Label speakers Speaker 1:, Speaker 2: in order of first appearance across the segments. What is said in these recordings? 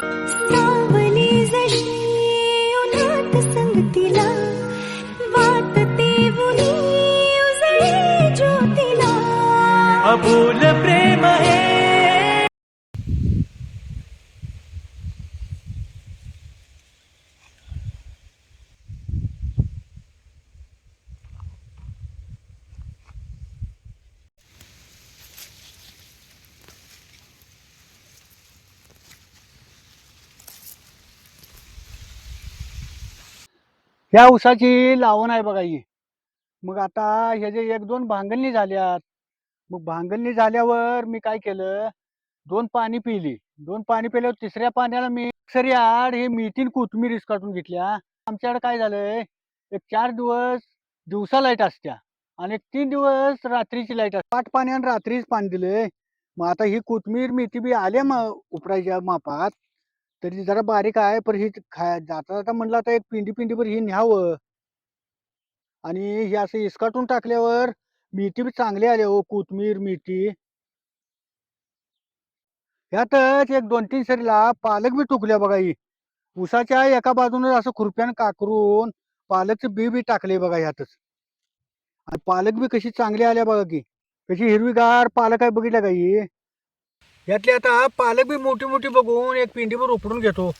Speaker 1: 三
Speaker 2: ह्या उसाची लावण आहे बघा ही. मग आता ह्याचे एक दोन भांगलणी झाल्यात. मग भांगलणी झाल्यावर मी काय केलं? दोन पाणी पिली. दोन पाणी पिल्यावर तिसऱ्या पाण्याला मी सरी आड हे मेथीन कोथमीर काढून घेतल्या. आमच्याकडे काय झालंय? एक चार दिवस दिवसा लाइट असत्या आणि एक तीन दिवस रात्रीची लाइट असते पाट पाण्यानं रात्रीच पाणी दिलंय. मग आता ही कोथमीर मेथी बी आल्या मग उपरायच्या मापात. तरी जरा बारीक आहे पण ही खा जाता जाता म्हणलं आता एक पिंडी पिंडीवर ही न्यावं. आणि हे असं इसकाटून टाकल्यावर मेथी बी चांगली आली हो कोथमीर मेथी. ह्यातच एक दोन तीन सरीला पालक बी टुकल्या बघा ही. उसाच्या एका बाजूने असं खुरप्यानं काकरून पालकचं बी बी टाकले बघा ह्यातच. आणि पालक बी कशी चांगली आल्या बघा की. कशी हिरवीगार पालक आहे बघितल्या का ही? यातली आता पालक बी मोठी मोठी बघून एक पिंडीवर उपडून घेतो.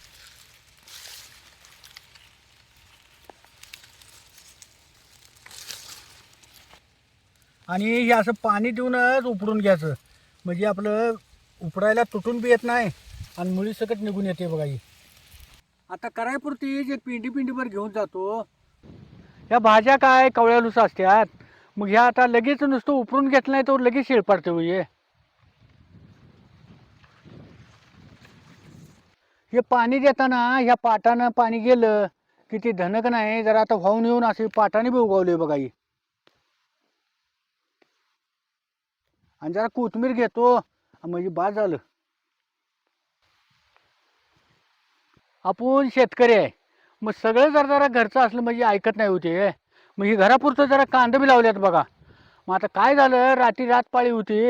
Speaker 2: आणि हे असं पाणी देऊनच उपडून घ्यायचं. म्हणजे आपलं उपडायला तुटून बी येत नाही आणि मुळी सकट निघून येते बघा ही. आता करायपुरती जे पिंडी पिंडीवर घेऊन जातो. या भाज्या काय कवळ्यालुस असतात. मग ह्या आता लगेच नुसतं उपडून घेतलं नाही तर लगेच शिळपाडते हो हे पाणी देताना ह्या पाटानं पाणी गेलं की ते धनक नाही जरा आता वाहून येऊन असे पाटाने बी उगवले बघा ही. आणि जरा कोथमीर घेतो म्हणजे बाद झालं. आपण शेतकरी आहे मग सगळं जरा जरा घरचं असलं म्हणजे ऐकत नाही होते. मग ही घरापुरतं जरा कांदा बी लावल्यात बघा. मग आता काय झालं रात्री रात पाळी होती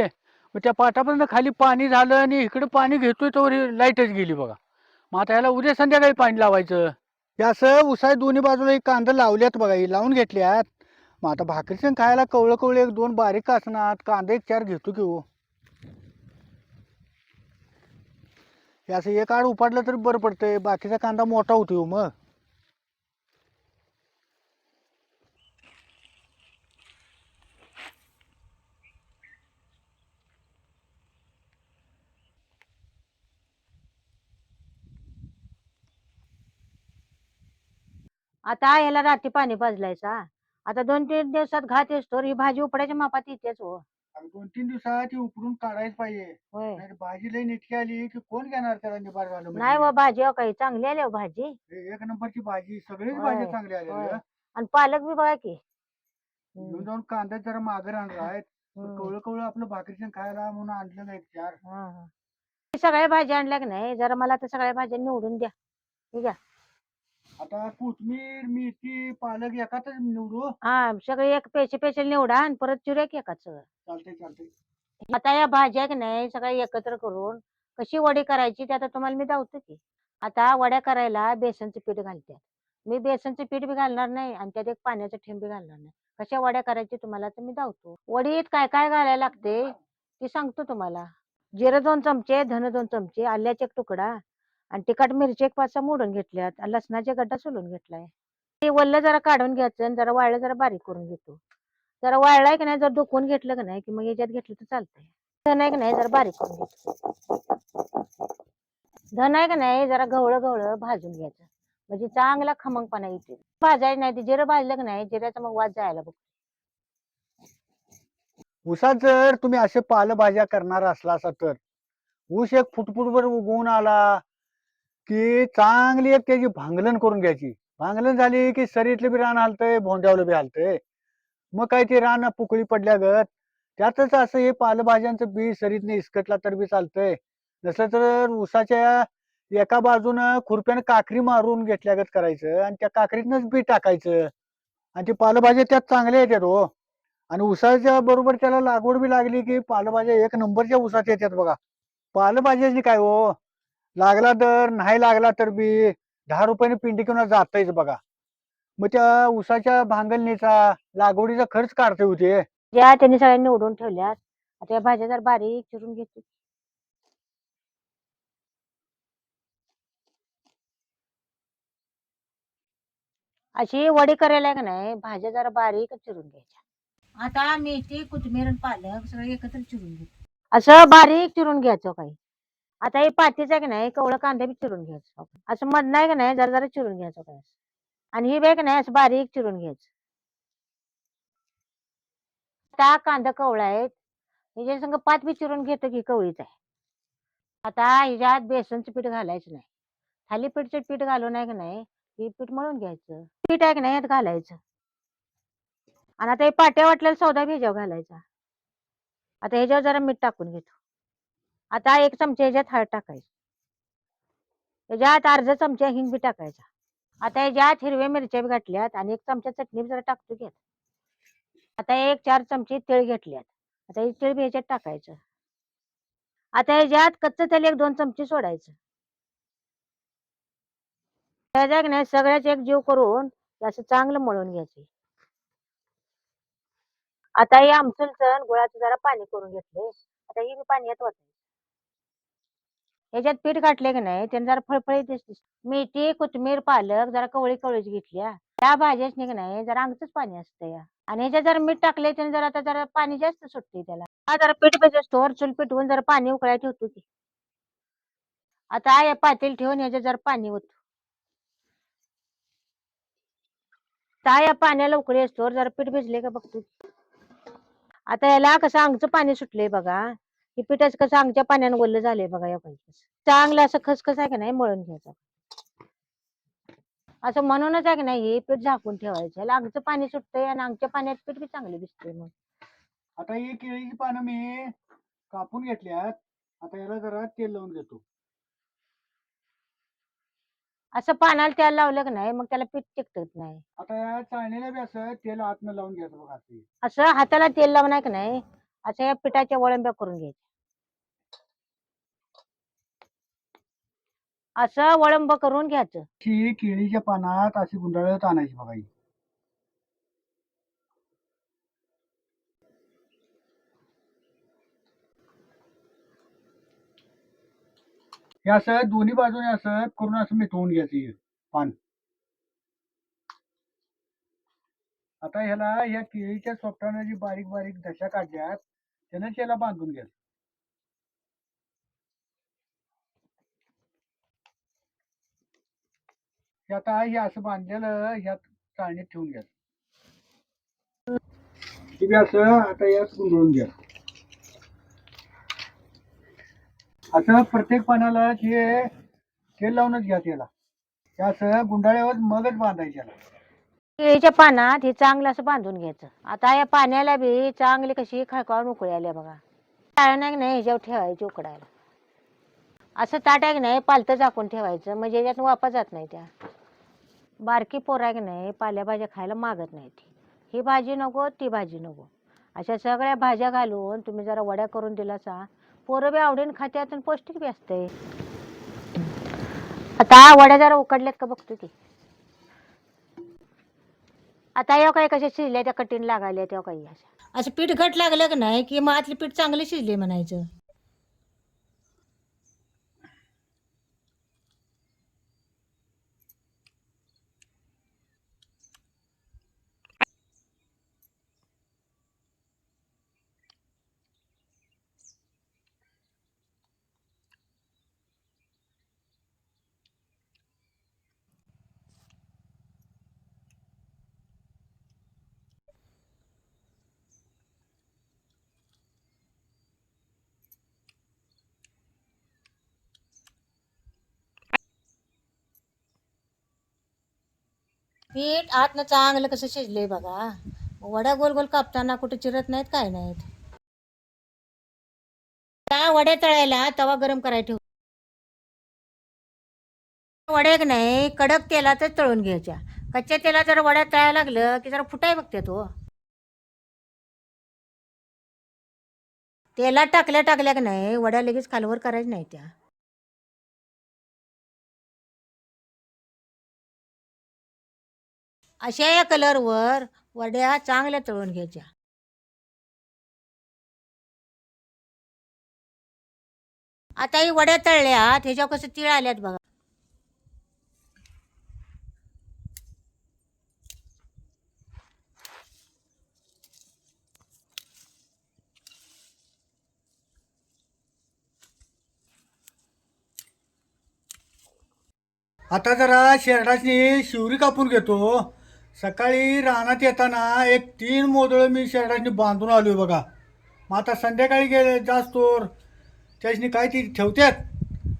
Speaker 2: मग त्या पाटापर्यंत खाली पाणी झालं आणि इकडं पाणी घेतोय तर लाईटच गेली बघा. मग आता ह्याला उद्या संध्याकाळी पाणी लावायचं. हे असं उसाय दोन्ही बाजूला एक कांदा लावल्यात बघा ही लावून घेतल्यात. मग आता भाकरीचं खायला कवळं कवळं एक दोन बारीक असणार कांदा एक चार घेतो की हो. हे असं एक आड उपाडलं तरी बरं पडतंय बाकीचा कांदा मोठा होतो हो मग.
Speaker 3: आता याला रात्री पाणी पाजलायचा आता दोन तीन दिवसात घात येतो ही भाजी उपडायच्या मापात येतेच हो.
Speaker 2: आणि दोन तीन दिवसात ती उपडून काढायच पाहिजे.
Speaker 3: होय.
Speaker 2: भाजी लई निटकी आली की कोण घेणार त्याला निबार झालं
Speaker 3: नाही
Speaker 2: म्हणजे?
Speaker 3: व भाजी अहो काही चांगली आली हो भाजी.
Speaker 2: हे एक नंबरची भाजी सगळीच
Speaker 3: होय,
Speaker 2: भाजी चांगली आली
Speaker 3: होय. आणि पालक बी बघा की.
Speaker 2: घेऊन जाऊन कांदा जरा मागे आणला आहेत.
Speaker 3: हम्म.
Speaker 2: कवळं कवळं आपलं भाकरीचं खायला म्हणून आणलं नाही चार.
Speaker 3: हा, हा. सगळ्या भाज्या आणल्या की नाही? जरा मला आता सगळ्या भाज्या निवडून द्या. ठीक आहे?
Speaker 2: आता कोथमीर मेथी पालक एकातच निवडू.
Speaker 3: हा सगळे एक पेशे पेशे निवडा आणि परत की एकाच. सगळं
Speaker 2: चालतंय चालतंय.
Speaker 3: आता या भाज्या की नाही सगळ्या एकत्र करून कशी वडी करायची ते आता तुम्हाला मी दावतो की. आता वड्या करायला बेसनचं पीठ घालते मी बेसनचं पीठ बी घालणार नाही आणि त्यात एक पाण्याचं थेंब बी घालणार नाही. कशा वड्या करायची तुम्हाला तर मी दावतो. वडीत काय काय घालायला लागते ते सांगतो तुम्हाला. जिरं दोन चमचे धन दोन चमचे आल्याचा एक तुकडा आणि तिखट मिरची एक पाच मोडून घेतल्यात लसणाचे लसणाच्या गड्डा सोलून घेतलाय. ते वल्ल जरा काढून घ्यायचं आणि जरा वाळलं जरा बारीक करून घेतो. जरा वाळलाय की नाही जर दुखवून घेतलं की नाही की मग याच्यात घेतलं तर चालतंय. धन आहे की नाही जरा बारीक करून घ्यायचं धन आहे का नाही जरा गवळं गवळं भाजून घ्यायचं. म्हणजे चांगला खमंगपणा येते. भाजायचं नाही ते जिरं भाजलं की नाही जिऱ्याचा मग वाज जायला बघ
Speaker 2: ऊसात जर तुम्ही असे पालेभाज्या करणार असला असा तर ऊस एक फुटफुटभर उगवून आला की चांगली एक त्याची भांगलन करून घ्यायची. भांगलन झाली की सरीतलं बी रान हालतंय भोंड्यावलं बी हालतंय. मग काय ते रान पुकळी पडल्यागत त्यातच असं हे पालेभाज्यांचं बी सरीतने इसकटला तर बी चालतंय. नसलं तर उसाच्या एका बाजूनं खुरप्यानं काकरी मारून घेतल्यागत करायचं आणि त्या काकरीतनच बी टाकायचं. आणि ते पालेभाज्या त्यात चांगल्या येतात हो. आणि उसाच्या बरोबर त्याला लागवड बी लागली की पालेभाज्या एक नंबरच्या ऊसात येतात बघा. पालेभाज्याची काय हो? लागला तर नाही लागला तर बी दहा रुपयाने पिंडी किंवा जातायच बघा. मग त्या उसाच्या भांगलणीचा लागवडीचा खर्च काढते होते
Speaker 3: ज्या त्यांनी सगळ्यांनी निवडून ठेवल्यात. आता या भाज्या जर बारीक चिरून घेतो अशी वडी करायला का नाही भाज्या जरा बारीक चिरून घ्यायच्या. आता मेथी कोथिंबीर आणि पालक सगळं एकत्र चिरून घेतो असं बारीक चिरून घ्यायचं काही. आता हे पाठीचा आहे नाही कवळं कांदा बी चिरून घ्यायचं असं मध नाही का नाही जरा जरा चिरून घ्यायचं काय आणि ही बॅग नाही असं बारीक चिरून घ्यायचं. त्या कांदा कवळा आहे हिच्या संग पात बी चिरून घेतो की कवळीच आहे. आता हिच्यात बेसनचं पीठ घालायचं नाही. थालीपीठचं पीठ घालून आहे का नाही हे पीठ मळून घ्यायचं. पीठ आहे की नाही यात घालायचं. आणि आता हे पाट्या वाटलेला सौदा बी घालायचा. आता ह्याच्यावर जरा मीठ टाकून घेतो. आता एक चमचा याच्यात हळद टाकायची. याच्यात अर्धा चमचा हिंग बी टाकायचा. आता याच्यात हिरव्या मिरच्या बी घातल्यात आणि एक चमचा चटणी बी जरा टाकतो घ्या आता. एक चार चमचे तीळ घेतल्यात. आता हे तीळ बी ह्याच्यात टाकायचं. आता याच्यात कच्चं तेल एक दोन चमचे सोडायचं. नाही सगळ्याच एक जीव करून असं चांगलं मळून घ्यायचं. आता हे आमचं सण गुळाचं जरा पाणी करून घेतले आता हे मी पाणी येत ह्याच्यात पीठ घातले की नाही त्याने जरा फळफळीत दिसते मेथी कोथमीर पालक जरा कवळी कवळीच घेतल्या त्या भाज्याच नाही का नाही जरा अंगचंच पाणी असतं या आणि ह्याच्यात जरा मीठ टाकले त्याने जरा आता जरा पाणी जास्त सुटते त्याला. हा जरा पीठ पाहिजे स्टोर चूल पेटवून जरा पाणी उकळायला ठेवतो की. आता या पातेल ठेवून ह्याच्यात जरा पाणी होतं त्या या पाण्याला उकळी असतो जरा पीठ भिजले का बघतो आता याला कसं अंगचं पाणी सुटलंय बघा. हे पिठाचं कसं अंगच्या पाण्यानं ओलं झालंय बघा या पाहिजे चांगलं असं खसखस आहे का नाही मळून घ्यायचं. असं म्हणूनच आहे की नाही हे पीठ झाकून ठेवायचं. याला अंगचं पाणी सुटतंय आणि अंगच्या पाण्यात पीठ बी चांगलं दिसतंय मग.
Speaker 2: आता ही केळीची पानं मी कापून घेतल्यात. आता याला जरा तेल लावून घेतो
Speaker 3: असं पानाला तेल लावलं की नाही मग त्याला पीठ टिकत नाही.
Speaker 2: आता या चाळणीला बी असं तेल आतनं लावून घ्यायचं बघा. असं.
Speaker 3: असं हाताला तेल लावून आहे की नाही असं या पिठाच्या वळंब्या करून घ्यायच्या असं वळंब करून घ्यायचं.
Speaker 2: ही केळीच्या पानात अशी गुंडाळत आणायची बघा ही. हे असं दोन्ही बाजूने असं करून असं मिटवून घ्यायचं हे पान. आता ह्याला ह्या केळीच्या सोपटानं जी बारीक बारीक दशा काढल्यात त्यानं त्याला बांधून घ्यायचं. हे आता हे असं बांधलेलं ह्यात चाळणीत ठेवून घ्या. हे बी असं आता यात गुंडळून घ्या. असं प्रत्येक पानाला जे तेल लावूनच घ्या त्याला. हे असं गुंडाळ्यावर मगच बांधायच्या
Speaker 3: केळीच्या पानात हे चांगलं असं बांधून घ्यायचं. आता या पाण्याला बी चांगली कशी खळकावून उकळायला बघा. चाळण आहे की नाही ह्याच्यावर ठेवायची उकडायला. असं ताट आहे की नाही पालतं झाकून ठेवायचं. म्हणजे याच्यात वापा जात नाही त्या. बारकी पोरं आहे की नाही पालेभाज्या खायला मागत नाही ती. ही भाजी नको ती भाजी नको. अशा सगळ्या भाज्या घालून तुम्ही जरा वड्या करून दिलासा पोरं बी आवडीन खात्यात आणि पौष्टिक बी असते. आता वड्या जरा उकडल्यात का बघतो की. आता या काही कशा शिजल्या त्या कठीण लागायला त्या काही अशा. असं पीठ घट लागलं की नाही की मग आतली पीठ चांगले शिजले म्हणायचं. पीठ आतनं चांगलं कसं शिजलंय बघा. वड्या गोल गोल कापताना कुठे चिरत नाहीत काय नाहीत. त्या वड्या तळायला तवा गरम करायला ठेव. वड्या की नाही कडक तेलातच तळून घ्यायच्या. कच्च्या तेलात जर वड्या तळायला लागलं की जरा फुटाय बघते तो. तेलात टाकल्या टाकल्या की नाही वड्या लगेच खालवर करायच्या नाही त्या. अशा या कलरवर वड्या चांगल्या तळून घ्यायच्या. आता ही वड्या तळल्यात ह्याच्यावर कसं तिळ आल्यात बघा.
Speaker 2: आता जरा शेरडाची शिवरी कापून घेतो. सकाळी रानात येताना एक तीन मोदळं मी शेरडाची बांधून आलोय बघा. मग आता संध्याकाळी गेले जास्तोर त्याच्यानी काय ती ठेवतात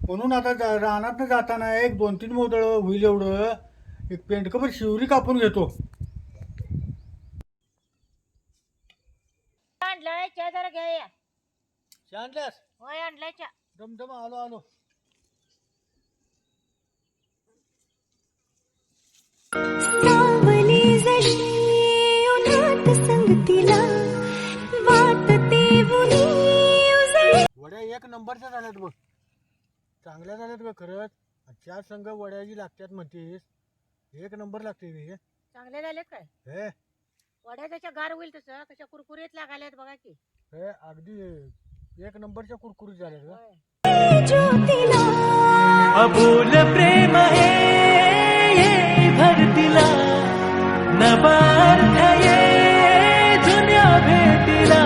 Speaker 2: म्हणून आता जा रानातनं जाताना एक दोन तीन मोदळं होईल एवढं एक पेंडकभर शिवरी कापून घेतो.
Speaker 3: आणलाय चहा जरा घ्या या.
Speaker 2: शांतल्यास
Speaker 3: होय आणलाय चहा.
Speaker 2: दमदम आलो आलो. नंबरच्या झाल्यात बघ. चांगल्या झाल्यात बघ खरंच. चार संघ वड्याजी लागतात म्हणतेस. एक नंबर लागते बे.
Speaker 3: चांगले झाले काय?
Speaker 2: हे.
Speaker 3: वड्या कशा गार होईल तसं. कशा कुरकुरीत लागायला बघा की.
Speaker 2: हे अगदी एक नंबरच्या कुरकुरीत झाल्यात
Speaker 1: अबोल प्रेम हे भरतीला. नवा ये जुन्या भेटीला.